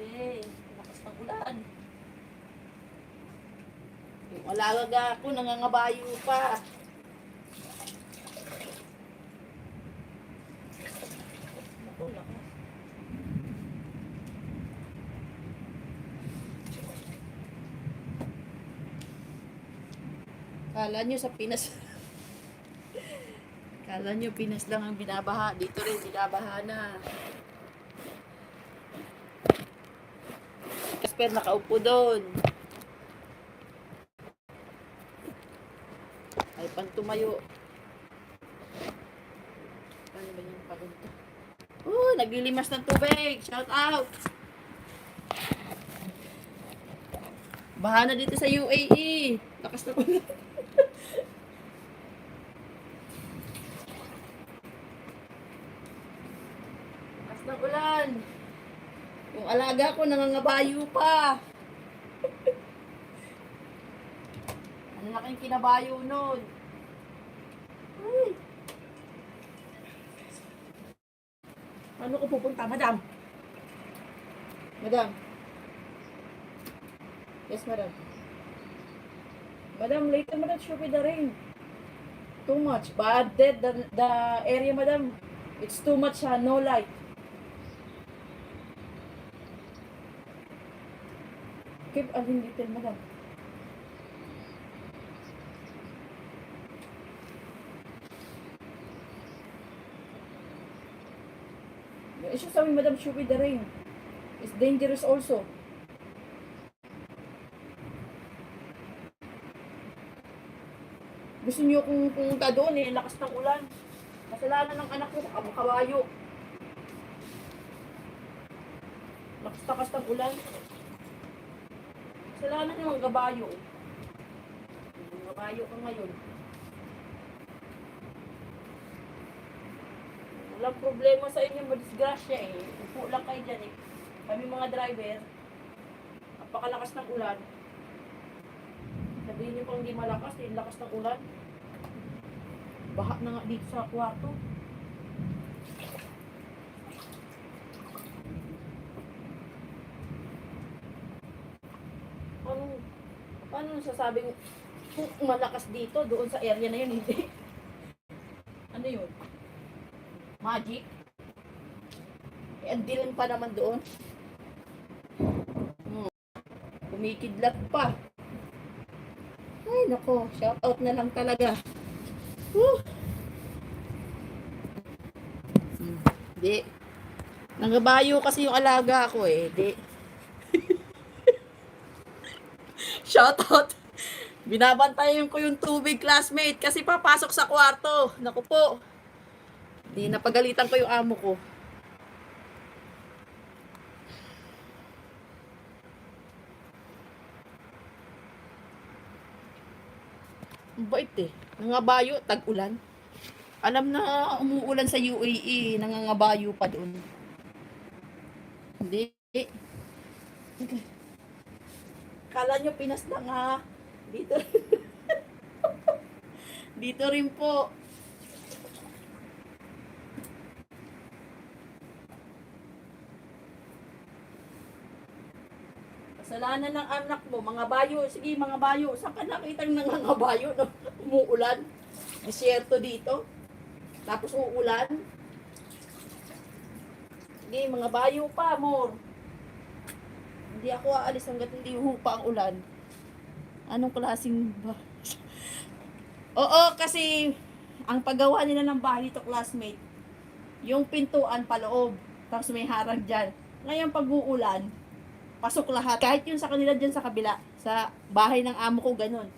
Grabe, lakas ng ulan. Yung ako, nangangabayo pa. Kala nyo sa Pinas. Kala nyo Pinas lang ang binabaha. Dito rin binabaha na. Kasper nakaupo doon. Ay, pang tumayo. Paano ba yung pagunta? Oh, naglilimas ng tubig. Shout out. Baha na dito sa UAE. Lakas na ulan. Lakas ng ulan. Alaga ko nangangabayo pa. ano na kayong kinabayo nun? Ay. Paano ko pupunta, madam? Madam. Yes, madam. Madam, later, madam, should be the rain. Too much. But the, the, area, madam, it's too much, uh, no light. Keep a little, madam. The issue sa madam, should be the rain. It's dangerous also. Gusto niyo kung pumunta doon eh, lakas ng ulan. Kasalanan ng anak ko, kabayo. Lakas-lakas ng ulan. Kasalanan ng mga gabayo. Mga gabayo ka ngayon. Walang problema sa inyo, madisgrasya eh. Upo lang kayo dyan eh. Kami mga driver, napakalakas ng ulan. Sabihin niyo pang hindi malakas, eh, lakas ng ulan. Baha na nga dito sa kwarto. Ano, paano nasasabing kung malakas dito, doon sa area na yun, hindi? Ano yun? Magic? Eh, ang dilim pa naman doon. Hmm. Kumikidlat pa. Ay, nako. Shout out na lang talaga. Woo! Hmm. Di. Nangabayo kasi yung alaga ko eh. Di. Shout out. Binabantayan ko yung tubig classmate kasi papasok sa kwarto. Naku po. Di napagalitan ko yung amo ko. Ang bait eh. Nangabayo, tag-ulan. Alam na umuulan sa UAE, nangangabayo pa doon. Hindi. Kala nyo Pinas lang ha. Dito Dito rin po. Kasalanan ng anak mo, mga bayo. Sige, mga bayo. Saan ka nakita ng mga bayo? No? Umuulan. Disyerto dito. Tapos uulan. Sige, mga bayo pa, amor. Hindi ako aalis hanggat hindi hupa ang ulan. Anong klaseng ba? Oo, kasi ang paggawa nila ng bahay dito, classmate, yung pintuan paloob, tapos may harang dyan. Ngayon, pag uulan, pasok lahat. Kahit yung sa kanila dyan sa kabila, sa bahay ng amo ko, ganun.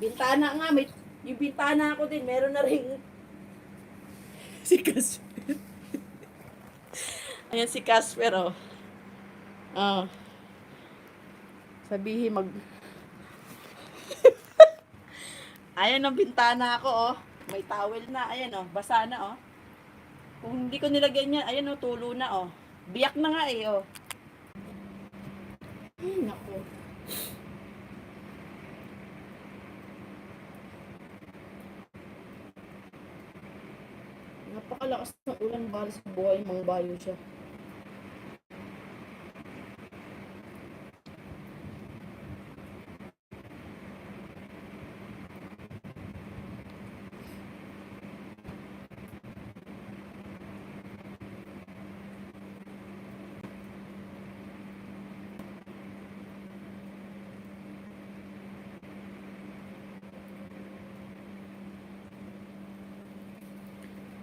Bintana nga, may, yung bintana ko din, meron na rin. si Casper. Ayan si Casper, oh. Oh. Sabihin mag... Ayan ang bintana ko, oh. May towel na. Ayan, oh. Basa na, oh. Kung hindi ko nilagyan yan, ayan, oh. Tulo na, oh. Biyak na nga, eh, oh. Ay, naku. Napakalakas ng ulan bali sa buhay, mga bayo siya.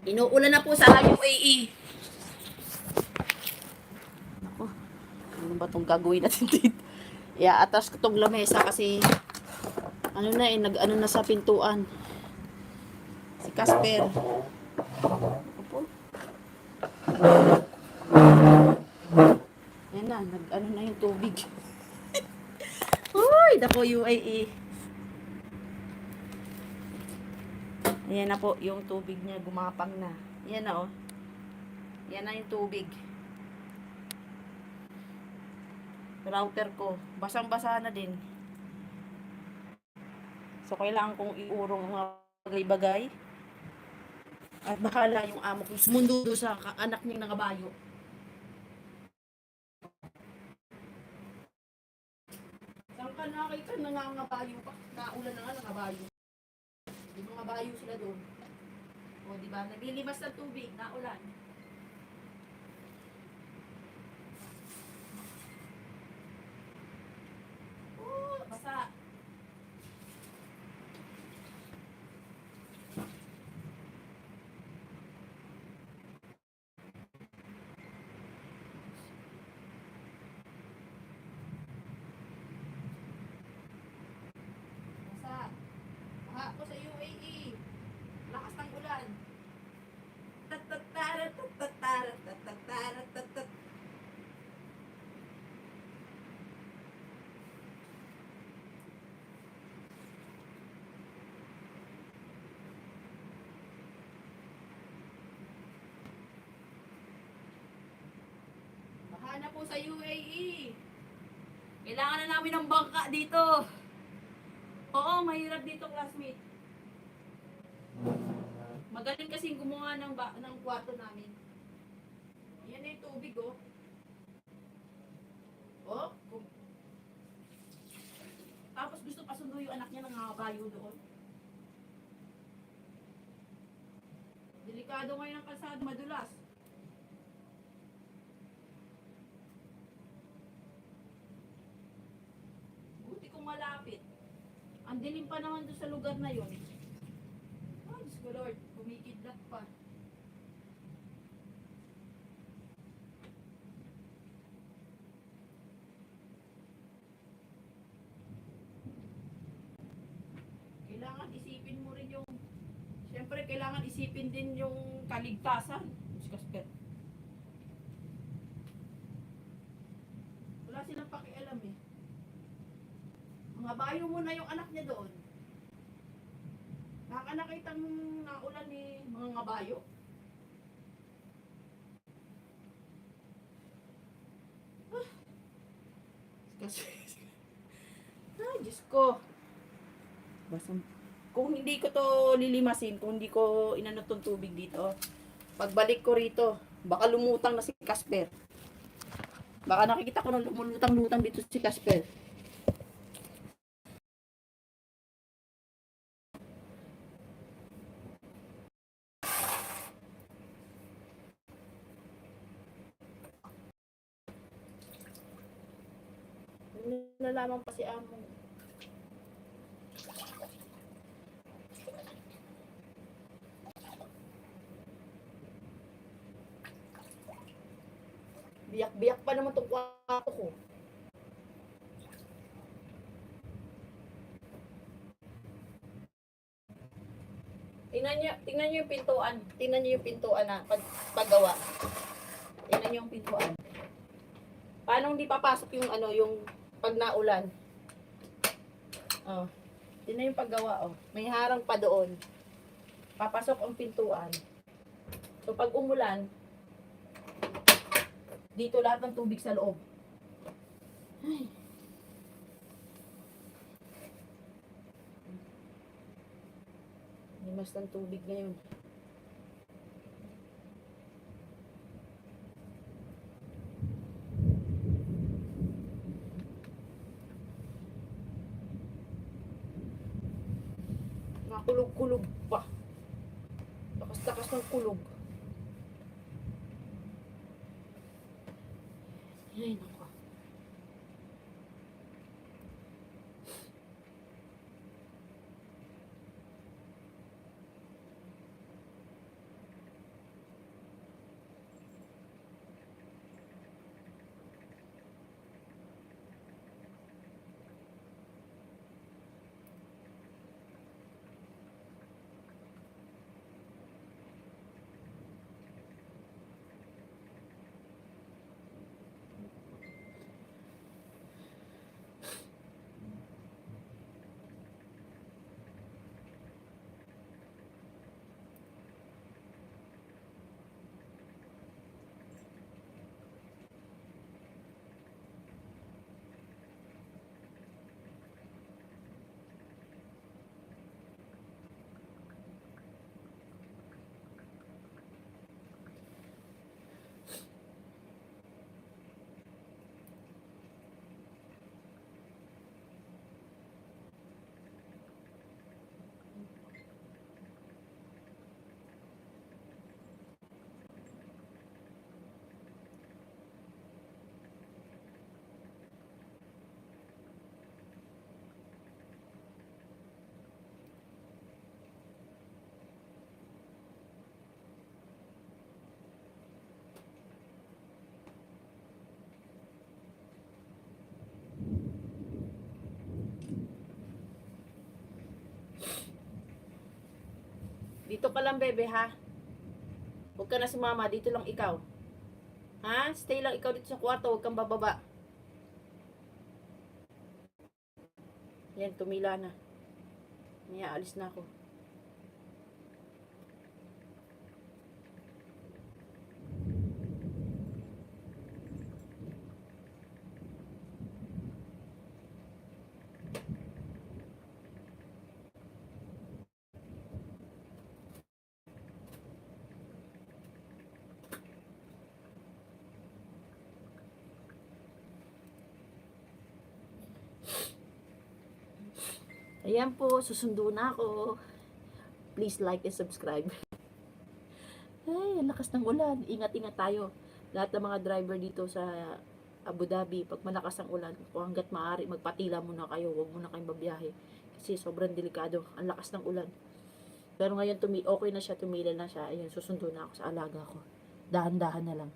Inuulan na po sa UAE. Ako, ano ba itong gagawin natin dito? Ia-atas ko itong lamesa kasi ano na eh, nag-ano na sa pintuan. Si Casper. Opo. Ayan na, nag-ano na yung tubig. Uy, dako UAE. Ayan na po, yung tubig niya gumapang na. Yan na oh. Yan na yung tubig. Router ko. Basang-basa na din. So, kailangan kong iurong mga bagay-bagay. At bakala yung amo ko sumundo sa anak niyang nangabayo. Saan ka nakita nangangabayo pa? Naulan na nga nangabayo. Yung mga bayo sila doon. O, di ba? Naglilimas ng tubig, naulan. Oh, basa. Basa. Baha po sa UAE. Lakas ng ulan. Tatatara, tatatara, tatatara, tatat. Baha na po sa UAE. Kailangan na namin ng bangka dito. Oo, mahirap dito, classmate. Magaling kasing gumawa ng, ba ng kwarto namin. Yan na yung tubig, oh. Oh, Tapos gusto pa sundo yung anak niya ng bayo doon. Delikado ngayon ang kalsada, madulas. Buti kong malapit. Ang dilim pa naman doon sa lugar na yun. Oh, Diyos ko Lord, kumikidlat pa. Kailangan isipin mo rin yung Siyempre, kailangan isipin din yung kaligtasan. Diyos Kasper. Wala silang pakialam eh. Mga bayo mo na yung anak niya doon. Nakakakita ng naulan ni mga ngabayo. Ah. Kasi, ay, Diyos ko. Basang, kung hindi ko to lilimasin, kung hindi ko inano tong tubig dito, pagbalik ko rito, baka lumutang na si Casper. Baka nakikita ko na lumulutang-lutang dito si Casper. Nalalaman pa si Amo. Biyak-biyak pa naman itong kwarto ko. Tingnan niyo, tingnan niyo yung pintuan. Tingnan niyo yung pintuan na pag, paggawa. Tingnan niyo yung pintuan. Paano hindi papasok yung ano, yung pag naulan? Oh. Tingnan yung paggawa, oh. May harang pa doon. Papasok ang pintuan. So pag umulan, dito lahat ng tubig sa loob. Ay. Limas ng tubig ngayon. Kulog-kulog pa. Lakas-lakas ng kulog. Ay, naku. Dito ka lang, bebe, ha? Huwag ka na sumama. Dito lang ikaw. Ha? Stay lang ikaw dito sa kwarto. Huwag kang bababa. Yan, tumila na. May aalis na ako. Ayan po, susundo na ako. Please like and subscribe. Ay, lakas ng ulan. Ingat-ingat tayo. Lahat ng mga driver dito sa Abu Dhabi, pag malakas ang ulan, kung hanggat maaari, magpatila muna kayo. Huwag muna kayong babiyahe. Kasi sobrang delikado. Ang lakas ng ulan. Pero ngayon, tumi okay na siya, tumila na siya. Ayun, susundo na ako sa alaga ko. Dahan-dahan na lang.